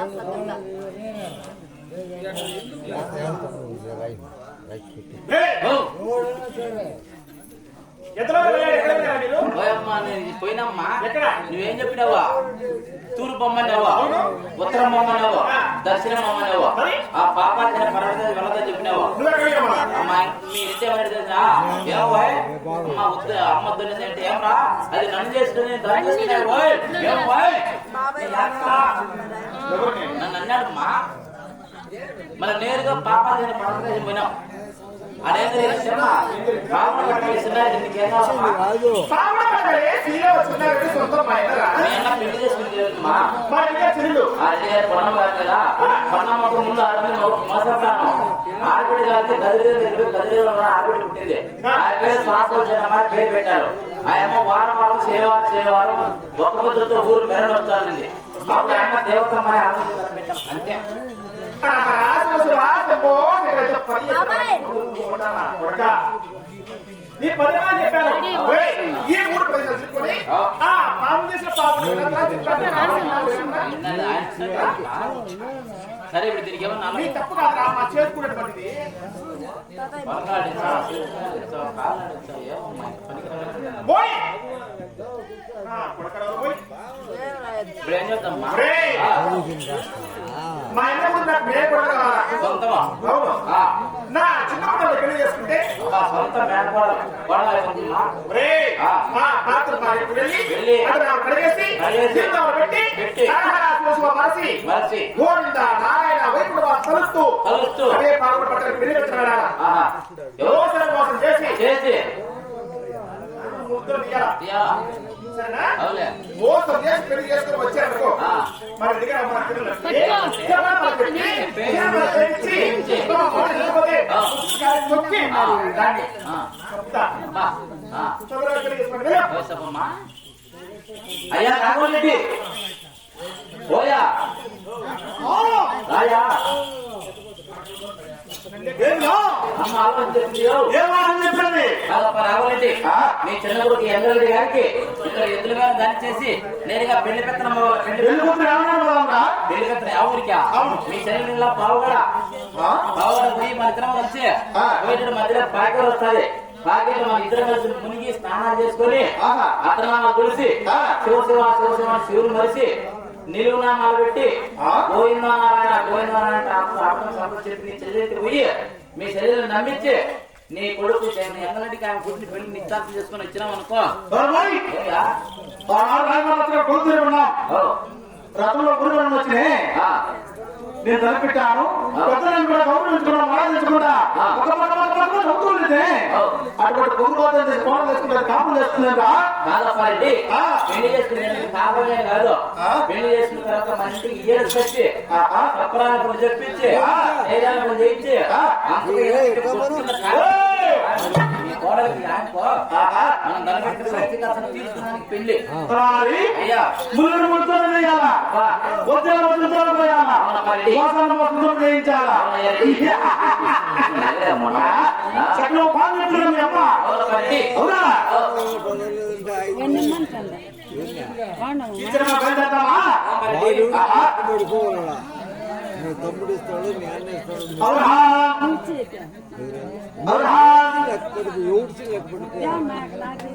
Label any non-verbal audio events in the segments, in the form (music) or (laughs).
ఎత్తలో వెళ్ళాడు, పోయమ్మా నేను పోయినమ్మా. ఎక్కడ? నువ్వేం చెప్పినావా? తూర్పు బొమ్మన్నావా ఉత్తరం బొమ్మన్నావా దక్షిణ బొమ్మన్నావా? ఆ పాపాన్ని పర్వతం వెళ్ళదని చెప్పినావా? అమ్మా వద్దు అంటే ఏమరా? అది నన్ను చేసుకుని? నన్ను అన్నాడమ్మా. మళ్ళీ నేరుగా పాపాన్ని పర్వతం పోయినాం. అదేంటి పాపం పట్టేస్తున్నారు నీకేం కావాలమ్మా సామాన్ పడ్డాడే, సీఏ వచ్చున్నాడు, సొంత మా ఆయనరా? మీ అన్న పెళ్ళి చేసుకుంటే మా. ఇంట్లో చెల్లెలు. అదే పొలం కాదు కదా. పొలం ఒక ముందు ఆడమే మోసపోయాను ఆడబిడ్డ కలిసి గదిలో గదిలో ఆడబిడ్డ పుట్టింది. ఆ. పేరు పెట్టారు. ఆయమ్మ వారం వారం సేవారం సేవారం ఒక్క పొద్దుతో ఊరు మెరడు వస్తానండి అప్పుడు అమ్మ దేవతమ్మ అంతే. నీ ఏమని చెప్పాను? ఈ ఊరు ప్రజలు తీసుకొని, ఆ, పాపం చేసిన పాపం? సరే ఇప్పుడు దీనికి ఏమన్నా నీ తప్పు కాదురా, మా చేసుకునేటువంటిది. ఓయ్. ఇప్పుడు ఏం ఒరేయ్! మా అన్న కూడా నాకు మేడ? సొంతమా? అవును. నా చిన్నప్పుడు పెళ్ళి చేసుకుంటే సొంత ఆ. మా పాత్ర వెళ్ళి కడిగేసి పెట్టి మరసి గోవింద నారాయణ వైకుంఠ తలుస్తూ తలుస్తూ, అదే పాల్గొన పట్టణ పెళ్ళి పెట్టినాడా ఆహా, ఎవరు? యోసన మోసం చేసి తీయాలా? అయ్యా రాఘవరెడ్డి ఓయా రాయా? అమ్మ ఆలోచన చెప్పిందియో. రాఘవరెడ్డి మీ చిన్నగుడికి ఎంగరెడ్డి గారికి ఇక్కడ ఎదురుగా దాని చేసి నేరుగా పెళ్ళి పెత్తనం పెళ్ళి పెత్తనం ఎవరికా. మీ చెల్లెళ్ళ పావుగడ ఆ? పావుగడ పోయి మన ఇద్దరం వచ్చి. పోయేటప్పుడు మధ్యలో ప్యాకెట్ వస్తుంది ప్యాకెట్ మన ఇద్దరం కలిసి మునిగి స్నానాలు చేసుకొని తులసి ఆ. శివ శివ శివ శివ శివుని మరిసి నిలువునామాలు పెట్టి ఆ. గోవింద నారాయణ గోవింద నారాయణ అప్పుడు సంపద చెప్పి నీ చెల్లెలికి పోయి మీ చెల్లెలు నమ్మించి నీ కొడుకు ఎంగలటికి ఆమె గుడిని పెళ్ళి నిశ్చాంతం చేసుకొని వచ్చినాం అనుకో. రథంలో గురువు వచ్చినాయి. నేను తలపెట్టాను పెద్దలను కూడా గౌరవించుకున్నా. ఒక చదువుతుంటే. అటువంటి కాపులు. పెళ్ళి చేసుకునే కాదు. పెళ్ళి చేసుకున్న తర్వాత మన ఇంటికి చెప్పించి చేయించి పెళ్ళి ముగ్గురు ముద్దులు చేయాలా. వద్దల ముద్దులు పోయాలా అవునమ్మా. మోసాల ముద్దులు చేయించాలా. చక్కగా పాల్గొంటున్నాం అమ్మ. అవును? తమ్ముడు ఇస్తాడు మీ అన్న ఇస్తాడు. మీ అవునా అవునా ఎక్కడికి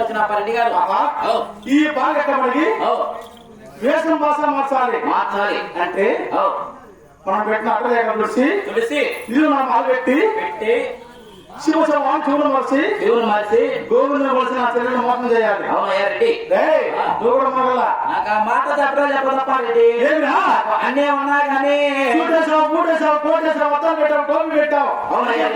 వచ్చిన రెడ్డి గారు. ఈ బాగెక్కబడి ఓ, వేషం భాష మార్చాలి. మార్చాలి. అంటే మనం పెట్టిన అడ్డలేఖ చూసి తులసి. ఇల్లు మనం మొదలుపెట్టి పెట్టి శివశవం చూడ మలిసి దేవుని మార్చి గోవిందుని కలిసి నా చెల్లెలు మోసం చేయాలి. అవునయ్యా రెడ్డి నువ్వు కూడా మగల నాకు ఆ మాట చెప్పరా చెప్పదప్ప రెడ్డి అన్నీ ఉన్నా కానీ చూడేసావు పూటేసావు కోటేసావు అద్దం పెట్టావు టోపీ పెట్టావు. అవునయ్యా,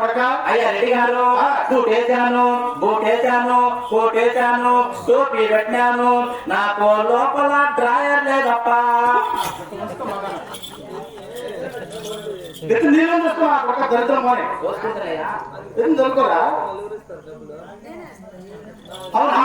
కొడక? అయ్యా రెడ్డి గారు ఆ. బూటేశాను బూటేశాను కోటేశాను టోపీ పెట్టాను. నాకు లోపల డ్రాయర్ లేదప్ప. ఎత్తు నీళ్ళు చూసుకో నా కొడక దరిద్రం చూసుకుంటారయ్యా ఎత్తు దొరుకురా? అవునా?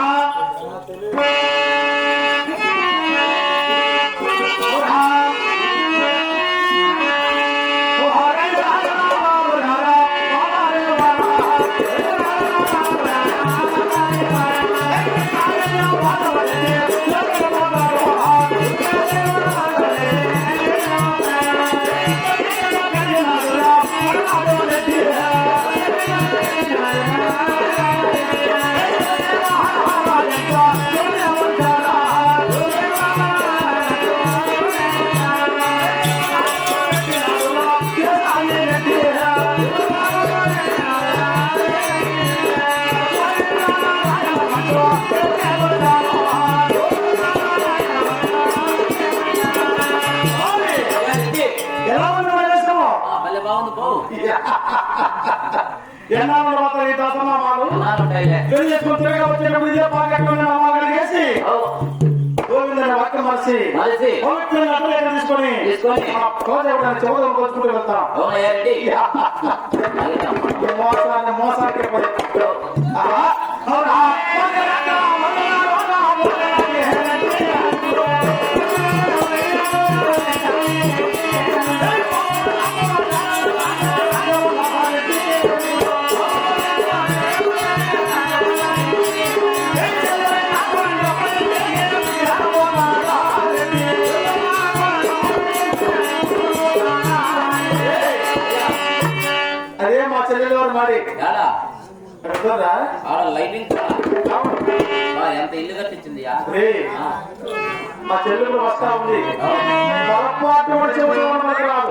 (laughs) ఎన్నాళ్ళ తర్వాత ఈ దాసనామాలు. పెళ్ళి చేసుకుని తిరగా వచ్చేటప్పుడు ఇదే పాకెట్లోనే నామాలు ఓ, గోవిందని వాక్యం మరిచి. పవిత్రంగా అటులేక తీసుకొని. చెవులను కొలుచుకుంటూ వెళ్తాం. మోసాన్ని మోసానికి ఆడ లైటింగ్ ఎంత ఇల్లు ఆ. మా చెల్లెలు వస్తా ఉంది. పొరపాటు రాదు.